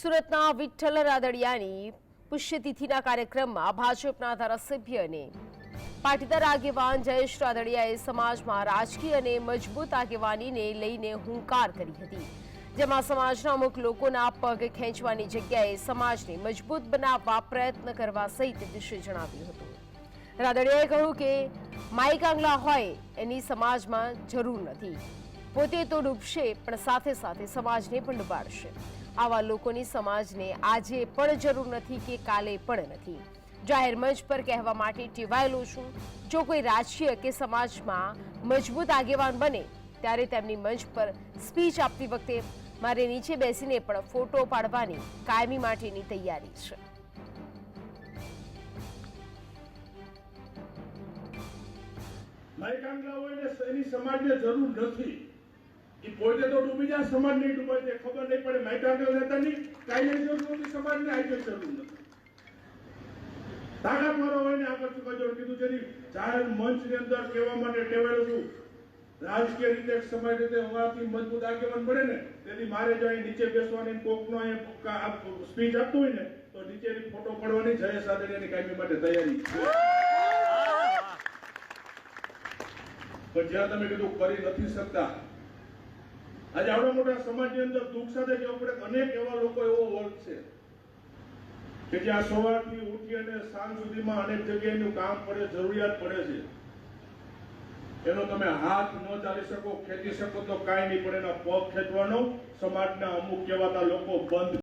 સુરતના વિઠ્ઠલ રાદડિયાની પુષ્યતિથિના કાર્યક્રમમાં ભાજપના ધારાસભ્ય અને પાટીદાર આગેવાન જયેશ રાદડિયાએ સમાજમાં રાજકીય અને મજબૂત આગેવાનીને લઈને હુંકાર કરી હતી, જેમાં સમાજના અમુક લોકોના પગ ખેંચવાની જગ્યાએ સમાજને મજબૂત બનાવવા પ્રયત્ન કરવા સહિત વિશે જણાવ્યું હતું. રાદડિયાએ કહ્યું કે માઈક આંગલા હોય એની સમાજમાં જરૂર નથી. પોતે તો ડૂબશે, પણ સાથે સાથે સમાજને પણ ડૂબાડશે. આવા લોકોની સમાજને આજે પણ જરૂર નથી કે કાલે પણ નથી. જાહેર મંચ પર કહેવા માટે ટેવાયેલો છું, જો કોઈ રાજકીય કે સમાજમાં મજબૂત આગેવાન બને, ત્યારે તેમની મંચ પર સ્પીચ આપતી વખતે મારે નીચે બેસીને પણ ફોટો પાડવાની કાયમી માટેની તૈયારી છે. માઇક આંગલા હોય ને એની સમાજને જરૂર નથી. પોતે તો ડૂબી જાય સમાજ નહીં ડૂબાય તે ખબર નહીં પડે. આંગલ નેતાની કાંઈ જરૂર નથી સમાજને આજે જરૂર નથી તાકાત મારો હોય ને આગળ ચૂકાજો કીધું છે જાહેર મંચની અંદર કહેવા માટે ટેવાયેલો છું. રાજકીય રીતે સમાજ રીતે હોવાથી મજબૂત આગેવાન પડે ને તેથી મારે જો અહીં નીચે બેસવાની કોકનો અહીંયા સ્પીચ આપતું હોય ને તો નીચેની ફોટો પડવાની સાથે આદડિયાની કાયમી માટે તૈયારી. પણ જ્યાં તમે કીધું કરી નથી શકતા આજે આવડા મોટા સમાજની અંદર દુઃખ સાથે જવું પડે અનેક એવા લોકો એવો વર્ગ છે કે જ્યાં સવારથી ઉઠી અને સાંજ સુધીમાં અનેક જગ્યાએ એનું કામ પડે જરૂરિયાત પડે છે. એનો તમે હાથ ન ચાલી શકો, ખેંચી શકો તો કાંઈ નહીં પડે એના પગ ખેંચવાનો સમાજના અમુક કહેવાતા લોકો બંધ